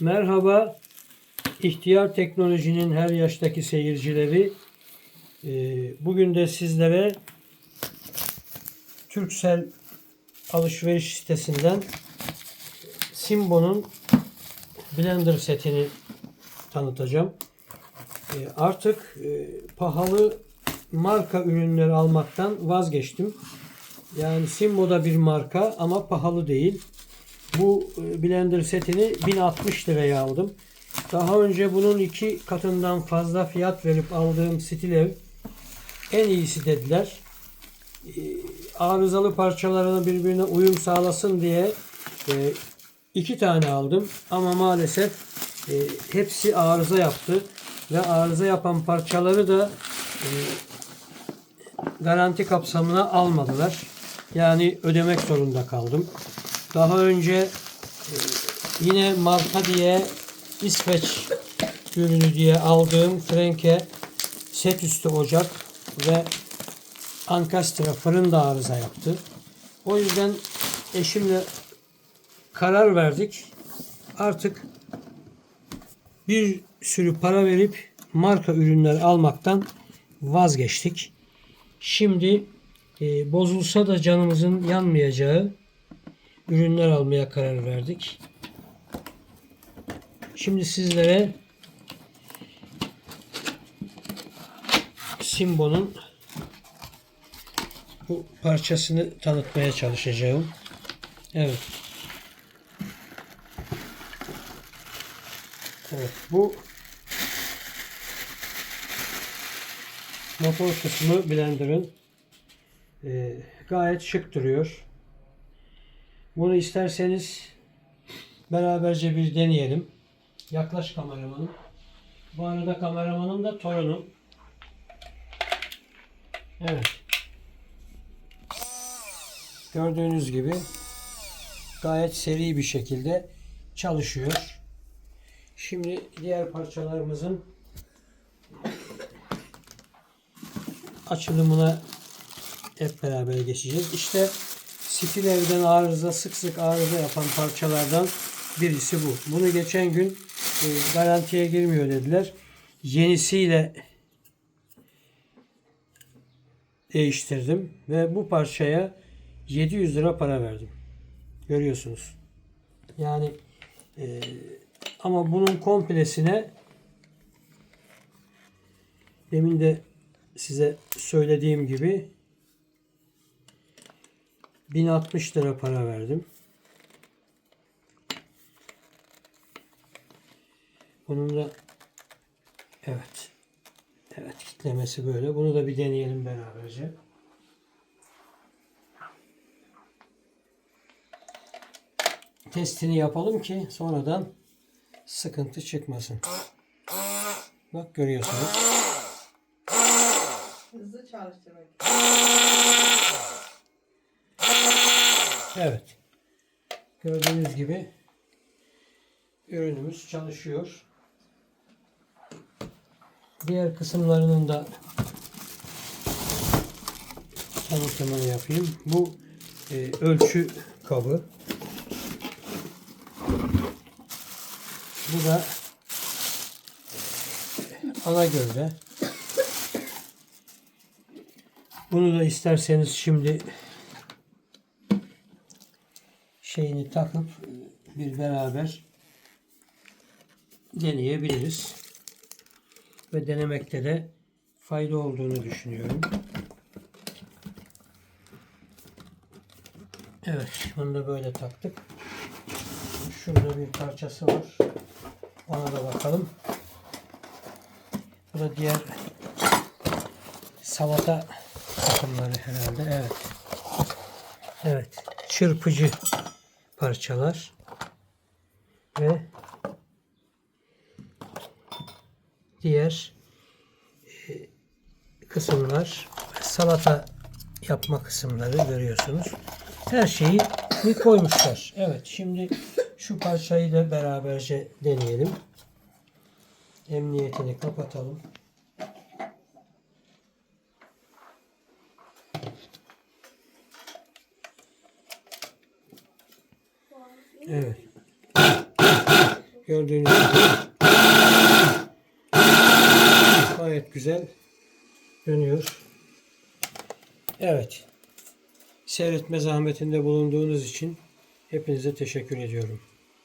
Merhaba, İhtiyar Teknoloji'nin her yaştaki seyircileri. Ee, Bugün de sizlere Türksel alışveriş sitesinden Simbo'nun blender setini tanıtacağım. Ee, Artık e, pahalı marka ürünleri almaktan vazgeçtim. Yani Simbo da bir marka ama pahalı değil. Bu e, blender setini 1060 liraya aldım. Daha önce bunun iki katından fazla fiyat verip aldığım Stilev en iyisi dediler. E, Arızalı parçalarını birbirine uyum sağlasın diye e, iki tane aldım. Ama maalesef hepsi arıza yaptı. Ve arıza yapan parçaları da garanti kapsamına almadılar. Yani ödemek zorunda kaldım. Daha önce e, yine marka diye İsveç ürünü diye aldığım Frenke set üstü ocak ve Ankastre fırın da arıza yaptı. O yüzden eşimle karar verdik. Artık bir sürü para verip marka ürünler almaktan vazgeçtik. Şimdi e, bozulsa da canımızın yanmayacağı ürünler almaya karar verdik. Şimdi sizlere Simbo'nun bu parçasını tanıtmaya çalışacağım. Evet. Evet bu motor kısmı blenderın e, gayet şık duruyor. Bunu isterseniz beraberce bir deneyelim. Yaklaş kameramanım. Bu arada kameramanım da torunum. Evet. Gördüğünüz gibi gayet seri bir şekilde çalışıyor. Şimdi diğer parçalarımızın açılımına hep beraber geçeceğiz. İşte stil evden arıza sık sık arıza yapan parçalardan birisi bu. Bunu geçen gün e, garantiye girmiyor dediler. Yenisiyle değiştirdim ve bu parçaya 700 lira para verdim. Görüyorsunuz. Yani e, ama bunun komplesine demin de size söylediğim gibi 1060 lira para verdim. Bunun da evet. Evet kitlemesi böyle. Bunu da bir deneyelim beraberce. Testini yapalım ki sonradan sıkıntı çıkmasın. Bak görüyorsunuz. Hızlı çalıştırmak. Evet. Gördüğünüz gibi ürünümüz çalışıyor. Diğer kısımlarının da tanıtımını yapayım. Bu e, ölçü kabı. Bu da ana gövde. Bunu da isterseniz şimdi şeyini takıp e, bir beraber deneyebiliriz. Ve denemekte de fayda olduğunu düşünüyorum. Evet, bunu da böyle taktık. Şurada bir parçası var. Ona da bakalım. Bu da diğer salata takımları herhalde. Evet. Evet. Çırpıcı parçalar ve diğer e, kısımlar salata yapma kısımları görüyorsunuz. Her şeyi koymuşlar. Evet şimdi şu parçayı da beraberce deneyelim. Emniyetini kapatalım. Evet. Gördüğünüz gibi gayet güzel dönüyor. Evet. Seyretme zahmetinde bulunduğunuz için hepinize teşekkür ediyorum.